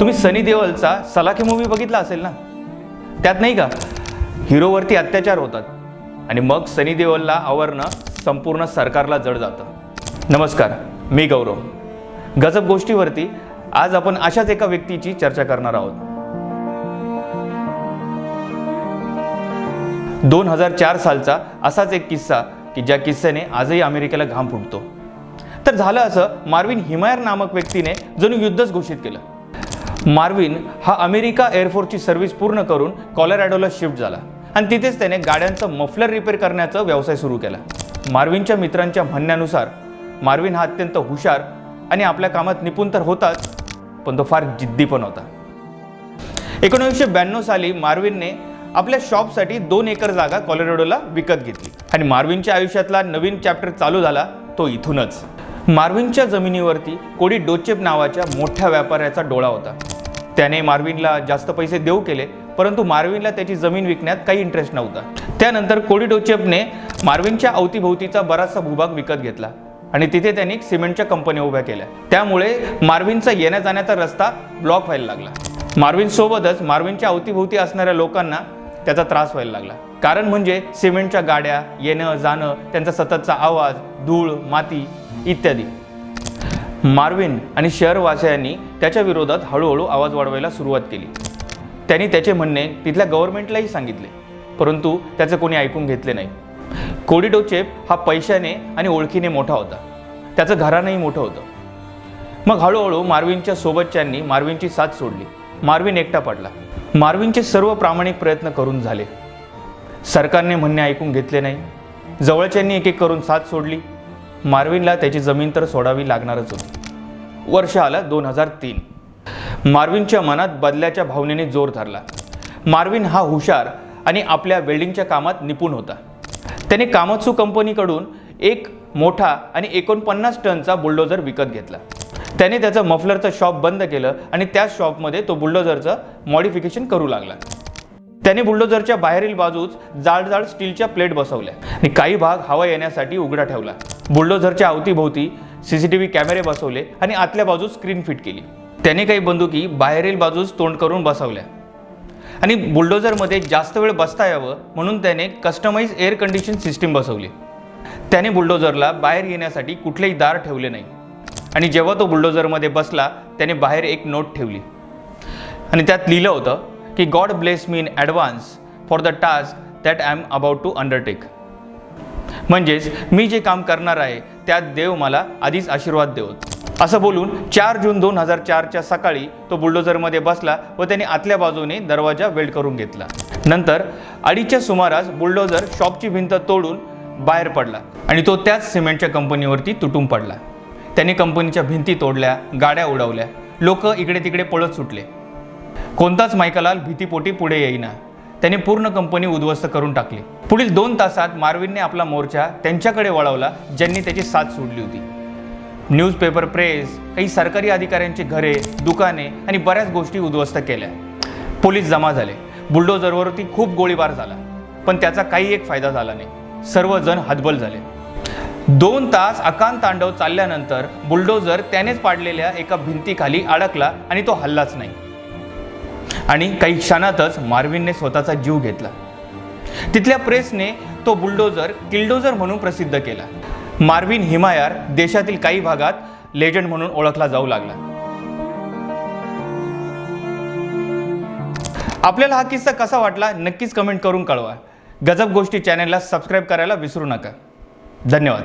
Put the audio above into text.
तुम्ही सनी देओलचा सलाखे मूवी बघितला असेल ना? त्यात नाही का? हिरोवरती अत्याचार होतात. आणि मग सनी देओलला आवरणं संपूर्ण सरकारला जड जातं. नमस्कार मी गौरव. गजब गोष्टीवरती आज आपण अशाच एका व्यक्तीची चर्चा करणार आहोत. दोन हजार चार सालचा असाच एक किस्सा की ज्या किस्स्याने आजही अमेरिकेला घाम फुटतो. तर झालं असं मार्विन हिमायर नामक व्यक्तीने जणू युद्धच घोषित केलं. मार्विन हा अमेरिका एअरफोर्सची सर्व्हिस पूर्ण करून कॉलरॅडोला शिफ्ट झाला. आणि तिथेच त्याने गाड्यांचं मफलर रिपेअर करण्याचा व्यवसाय सुरू केला. मार्विनच्या मित्रांच्या म्हणण्यानुसार मार्विन हा अत्यंत हुशार आणि आपल्या कामात निपुण तर होताच पण तो फार जिद्दी पण होता. एकोणीसशे ब्याण्णव साली मार्विनने आपल्या शॉपसाठी दोन एकर जागा कॉलोरेडोला विकत घेतली. आणि मार्विनच्या आयुष्यातला नवीन चॅप्टर चालू झाला तो इथूनच. मार्विनच्या जमिनीवरती कोडी डोचेप नावाच्या मोठ्या व्यापाऱ्याचा डोळा होता. त्याने मार्विनला जास्त पैसे देऊ केले परंतु मार्विनला त्याची जमीन विकण्यात काही इंटरेस्ट नव्हता. त्यानंतर कोडी डोचेपने मार्विनच्या अवतीभोवतीचा बराचसा भूभाग विकत घेतला आणि तिथे त्यांनी सिमेंटच्या कंपन्या उभ्या केल्या. त्यामुळे मार्विनचा येण्या जाण्याचा रस्ता ब्लॉक व्हायला लागला. मार्विन सोबतच मार्विनच्या अवतीभोवती असणाऱ्या लोकांना त्याचा त्रास व्हायला लागला. कारण म्हणजे सिमेंटच्या गाड्या येणं जाणं त्यांचा सततचा आवाज धूळ माती इत्यादी. मार्विन आणि शहरवासियांनी त्याच्या विरोधात हळूहळू आवाज वाढवायला सुरुवात केली. त्यांनी त्याचे म्हणणे तिथल्या गव्हर्नमेंटलाही सांगितले परंतु त्याचं कोणी ऐकून घेतले नाही. कोडिडोचेप हा पैशाने आणि ओळखीने मोठा होता. त्याचं घरानंही मोठं होतं. मग हळूहळू मार्विनच्या सोबतच्यांनी मार्विनची साथ सोडली. मार्विन एकटा पडला. मार्विनचे सर्व प्रामाणिक प्रयत्न करून झाले. सरकारने म्हणणे ऐकून घेतले नाही. जवळच्यांनी एक एक करून साथ सोडली. मार्विनला त्याची जमीन तर सोडावी लागणारच होती. वर्ष आलं दोन हजार तीन. मार्विनच्या मनात बदल्याच्या भावनेने जोर धरला. मार्विन हा हुशार आणि आपल्या वेल्डिंगच्या कामात निपुण होता. त्याने कामत्सू कंपनीकडून एक मोठा आणि एकोणपन्नास टनचा बुलडोझर विकत घेतला. त्याने त्याचं मफलरचं शॉप बंद केलं आणि त्याच शॉपमध्ये तो बुलडोझरचं मॉडिफिकेशन करू लागला. त्याने बुलडोझरच्या बाहेरील बाजूस जाड जाड स्टीलच्या प्लेट बसवल्या. आणि काही भाग हवा येण्यासाठी उघडा ठेवला. बुलडोझरच्या अवतीभोवती सी सी टी व्ही कॅमेरे बसवले आणि आतल्या बाजूस स्क्रीन फिट केली. त्याने काही बंदुकी बाहेरील बाजूस तोंड करून बसवल्या. आणि बुलडोझरमध्ये जास्त वेळ बसता यावं म्हणून त्याने कस्टमाइज एअर कंडिशन सिस्टीम बसवली. त्याने बुलडोझरला बाहेर येण्यासाठी कुठलेही दार ठेवले नाही. आणि जेव्हा तो बुलडोझरमध्ये बसला त्याने बाहेर एक नोट ठेवली. आणि त्यात लिहिलं होतं की God bless me in advance for the task that I am about to undertake म्हणजेच मी जे काम करणार आहे त्यात देव मला आधीच आशीर्वाद देवत असं बोलून चार जून दोन हजार चारच्या सकाळी तो बुलडोझरमध्ये बसला व त्याने आतल्या बाजूने दरवाजा वेल्ड करून घेतला. नंतर अडीचच्या सुमारास बुलडोझर शॉपची भिंत तोडून बाहेर पडला आणि तो त्याच सिमेंटच्या कंपनीवरती तुटून पडला. त्याने कंपनीच्या भिंती तोडल्या गाड्या उडवल्या लोक इकडे तिकडे पळत सुटले. कोणताच मायकलाल भीतीपोटी पुढे येईना. त्याने पूर्ण कंपनी उद्ध्वस्त करून टाकली. पुढील दोन तासात मार्विनने आपला मोर्चा त्यांच्याकडे वळवला ज्यांनी त्याची साथ सोडली होती. न्यूजपेपर प्रेस काही सरकारी अधिकाऱ्यांची घरे दुकाने आणि बऱ्याच गोष्टी उद्ध्वस्त केल्या. पोलीस जमा झाले. बुलडोझरवरती खूप गोळीबार झाला. पण त्याचा काही एक फायदा झाला नाही. सर्वजण हतबल झाले. दोन तास अकांत तांडव चालल्यानंतर बुलडोझर त्यानेच पाडलेल्या एका भिंतीखाली अडकला आणि तो हल्लाच नाही. आणि काही क्षणातच मार्विनने स्वतःचा जीव घेतला. तिथल्या प्रेसने तो बुलडोजर किल्डोजर म्हणून प्रसिद्ध केला. मार्विन हिमायार देशातील काही भागात लेजंड म्हणून ओळखला जाऊ लागला. आपल्याला हा किस्सा कसा वाटला नक्कीच कमेंट करून कळवा. गजब गोष्टी चॅनलला सबस्क्राईब करायला विसरू नका. धन्यवाद.